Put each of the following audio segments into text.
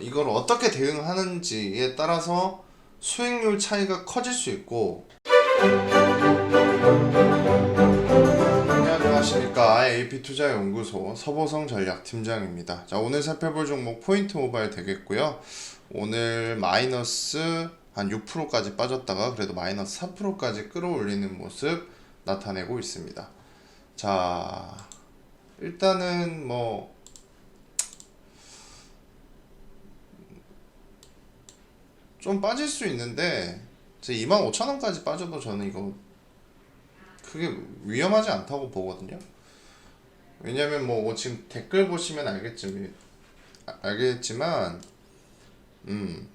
이걸 어떻게 대응하는지에 따라서 수익률 차이가 커질 수 있고 안녕하십니까 AP투자연구소 서보성 전략팀장입니다. 자 오늘 살펴볼 종목 포인트 모바일 되겠고요. 오늘 마이너스 한 6%까지 빠졌다가 그래도 마이너스 4%까지 끌어올리는 모습 나타내고 있습니다. 자 일단은 뭐 좀 빠질 수 있는데 제 25,000원까지 빠져도 저는 이거 크게 위험하지 않다고 보거든요. 왜냐면 뭐 지금 댓글 보시면 알겠지만 아- 알겠지만 음.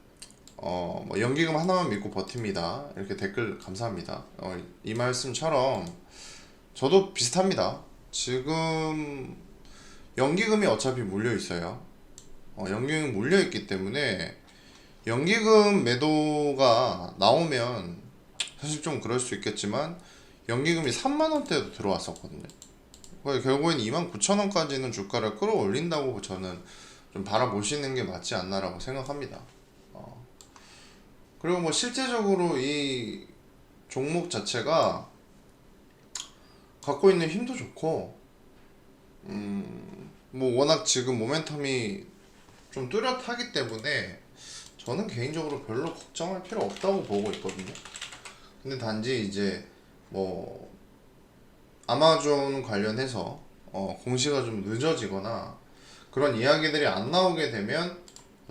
어, 뭐 연기금 하나만 믿고 버팁니다. 이렇게 댓글 감사합니다. 어, 이 말씀처럼 저도 비슷합니다. 지금 연기금이 어차피 물려 있어요. 어, 연기금 물려 있기 때문에 연기금 매도가 나오면 사실 좀 그럴 수 있겠지만 연기금이 3만 원대도 들어왔었거든요. 그러니까 결국엔 2만 9천 원까지는 주가를 끌어올린다고 저는 좀 바라보시는 게 맞지 않나라고 생각합니다. 어. 그리고 뭐 실제적으로 이 종목 자체가 갖고 있는 힘도 좋고, 음, 뭐 워낙 지금 모멘텀이 좀 뚜렷하기 때문에 저는 개인적으로 별로 걱정할 필요 없다고 보고 있거든요. 근데 단지 이제 뭐 아마존 관련해서 어, 공시가 좀 늦어지거나 그런 이야기들이 안 나오게 되면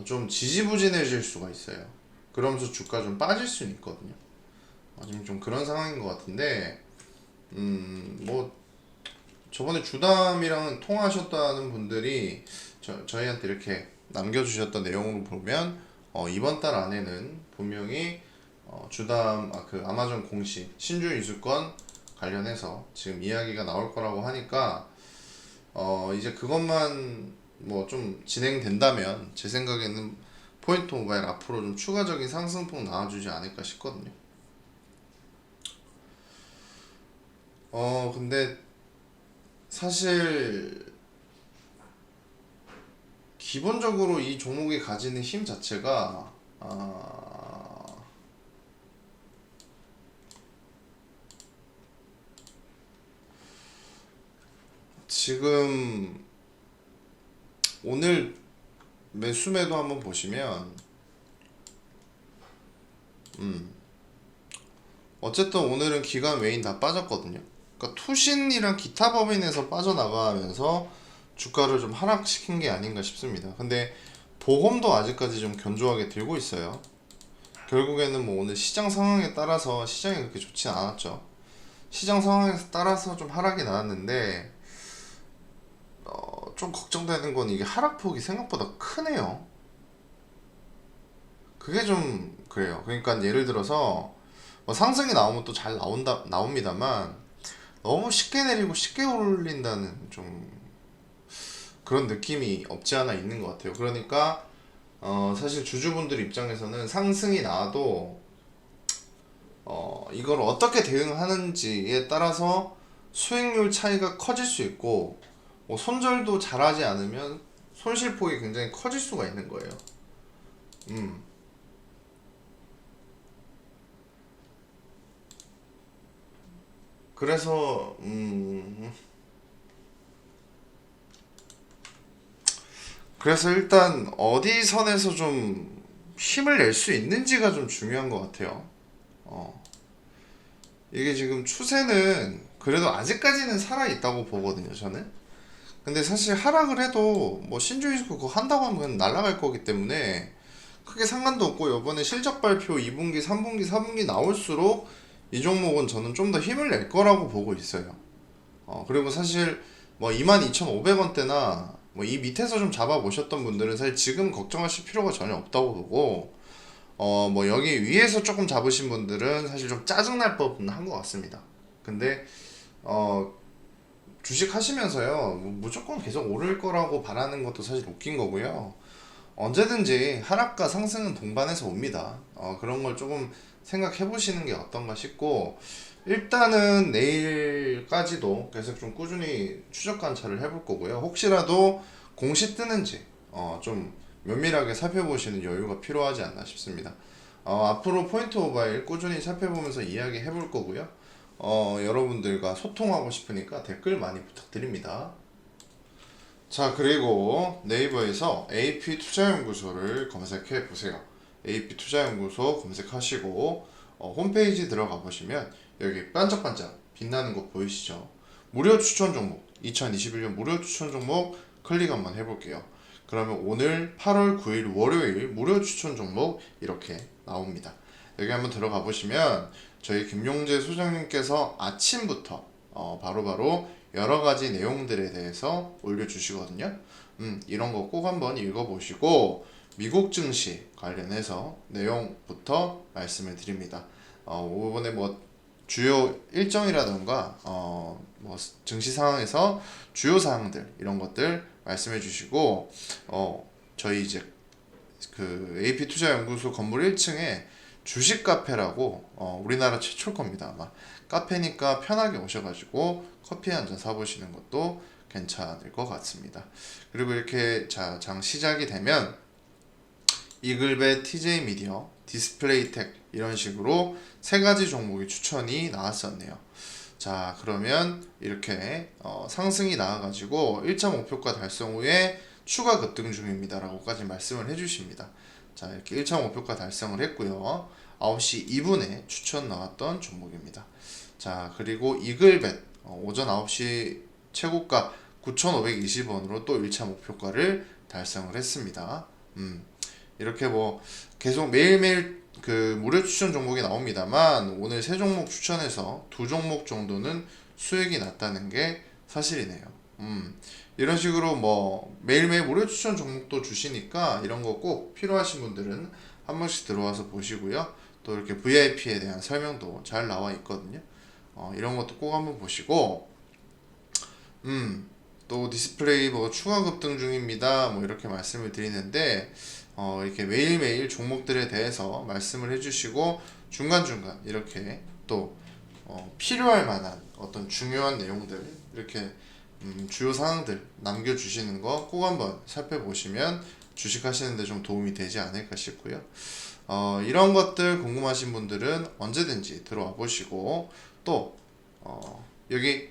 좀 지지부진해질 수가 있어요. 그러면서 주가 좀 빠질 수는 있거든요. 어, 지금 좀 그런 상황인 것 같은데, 음, 뭐 저번에 주담이랑 통화하셨다는 분들이 저, 저희한테 이렇게 남겨주셨던 내용으로 보면 어, 이번 달 안에는 분명히 어, 주담 아, 그 아마존 공시 신주 이수권 관련해서 지금 이야기가 나올 거라고 하니까 어, 이제 그것만 뭐 좀 진행된다면 제 생각에는 포인트 모바일 앞으로 좀 추가적인 상승폭 나와주지 않을까 싶거든요. 어 근데 사실 기본적으로 이 종목이 가지는 힘 자체가 아, 지금 오늘 매수매도 한번 보시면 음 어쨌든 오늘은 기관 외인 다 빠졌거든요. 그러니까 투신이랑 기타 법인에서 빠져나가면서 주가를 좀 하락시킨 게 아닌가 싶습니다. 근데 보험도 아직까지 좀 견조하게 들고 있어요. 결국에는 뭐 오늘 시장 상황에 따라서 시장이 그렇게 좋지 않았죠. 시장 상황에 따라서 좀 하락이 나왔는데 어, 좀 걱정되는 건 이게 하락폭이 생각보다 크네요. 그게 좀 그래요. 그러니까 예를 들어서 뭐 상승이 나오면 또 잘 나온다 나옵니다만 너무 쉽게 내리고 쉽게 올린다는 좀 그런 느낌이 없지 않아 있는 것 같아요. 그러니까 어 사실 주주분들 입장에서는 상승이 나와도 어 이걸 어떻게 대응하는지에 따라서 수익률 차이가 커질 수 있고 뭐 손절도 잘하지 않으면 손실폭이 굉장히 커질 수가 있는 거예요. 음. 그래서 음 그래서 일단 어디 선에서 좀 힘을 낼 수 있는지가 좀 중요한 것 같아요. 어. 이게 지금 추세는 그래도 아직까지는 살아 있다고 보거든요, 저는. 근데 사실 하락을 해도 뭐 신주이스코 그거 한다고 하면 날아갈 거기 때문에 크게 상관도 없고 이번에 실적 발표 2분기, 3분기, 4분기 나올수록 이 종목은 저는 좀 더 힘을 낼 거라고 보고 있어요. 어, 그리고 사실 뭐 22,500원대나 뭐 이 밑에서 좀 잡아보셨던 분들은 사실 지금 걱정하실 필요가 전혀 없다고 보고 어, 뭐 여기 위에서 조금 잡으신 분들은 사실 좀 짜증날 법은 한 것 같습니다. 근데 어, 주식 하시면서요 뭐 무조건 계속 오를 거라고 바라는 것도 사실 웃긴 거고요. 언제든지 하락과 상승은 동반해서 옵니다. 어, 그런 걸 조금 생각해 보시는 게 어떤가 싶고 일단은 내일까지도 계속 좀 꾸준히 추적 관찰을 해볼 거고요. 혹시라도 공시 뜨는지 어, 좀 면밀하게 살펴보시는 여유가 필요하지 않나 싶습니다. 어, 앞으로 포인트 모바일 꾸준히 살펴보면서 이야기 해볼 거고요. 어, 여러분들과 소통하고 싶으니까 댓글 많이 부탁드립니다. 자, 그리고 네이버에서 AP 투자연구소를 검색해 보세요. AP 투자연구소 검색하시고 어, 홈페이지 들어가 보시면 여기 반짝반짝 빛나는 거 보이시죠? 무료 추천 종목 2021년 무료 추천 종목 클릭 한번 해볼게요. 그러면 오늘 8월 9일 월요일 무료 추천 종목 이렇게 나옵니다. 여기 한번 들어가 보시면 저희 김용재 소장님께서 아침부터 어, 바로바로 여러 가지 내용들에 대해서 올려주시거든요. 음, 이런 거 꼭 한번 읽어보시고 미국 증시 관련해서 내용부터 말씀을 드립니다. 어, 이번에 뭐 주요 일정이라던가 어, 뭐 증시 상황에서 주요 사항들 이런 것들 말씀해 주시고 어, 저희 이제 그 AP 투자 연구소 건물 1층에 주식 카페라고 어, 우리나라 최초일 겁니다 아마. 카페니까 편하게 오셔가지고 커피 한 잔 사보시는 것도 괜찮을 것 같습니다. 그리고 이렇게 자, 장 시작이 되면 이글벳 TJ 미디어 디스플레이텍 이런 식으로 세 가지 종목이 추천이 나왔었네요. 자 그러면 이렇게 어, 상승이 나와가지고 1차 목표가 달성 후에 추가 급등 중입니다 라고까지 말씀을 해주십니다. 자 이렇게 1차 목표가 달성을 했고요. 9시 2분에 추천 나왔던 종목입니다. 자 그리고 이글벳 어, 오전 9시 최고가 9,520원으로 또 1차 목표가를 달성을 했습니다. 음, 이렇게 뭐 계속 매일매일 그 무료 추천 종목이 나옵니다만 오늘 세 종목 추천해서 두 종목 정도는 수익이 났다는 게 사실이네요. 음, 이런 식으로 뭐 매일매일 무료 추천 종목도 주시니까 이런 거 꼭 필요하신 분들은 한 번씩 들어와서 보시고요. 또 이렇게 VIP에 대한 설명도 잘 나와 있거든요. 어, 이런 것도 꼭 한번 보시고, 음, 또 디스플레이 뭐 추가 급등 중입니다. 뭐 이렇게 말씀을 드리는데, 어, 이렇게 매일매일 종목들에 대해서 말씀을 해주시고, 중간중간 이렇게 또 어, 필요할 만한 어떤 중요한 내용들, 이렇게 음, 주요 사항들 남겨주시는 거 꼭 한번 살펴보시면 주식 하시는데 좀 도움이 되지 않을까 싶고요. 어, 이런 것들 궁금하신 분들은 언제든지 들어와 보시고 또 어, 여기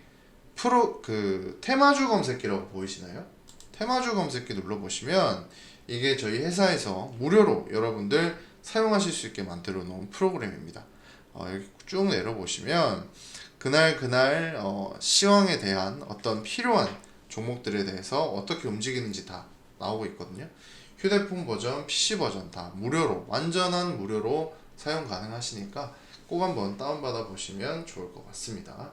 프로 그 테마주 검색기라고 보이시나요? 테마주 검색기 눌러 보시면 이게 저희 회사에서 무료로 여러분들 사용하실 수 있게 만들어 놓은 프로그램입니다. 어, 여기 쭉 내려 보시면 그날 그날 어, 시황에 대한 어떤 필요한 종목들에 대해서 어떻게 움직이는지 다 나오고 있거든요. 휴대폰 버전, PC 버전 다 무료로 완전한 무료로 사용 가능하시니까 꼭 한번 다운받아 보시면 좋을 것 같습니다.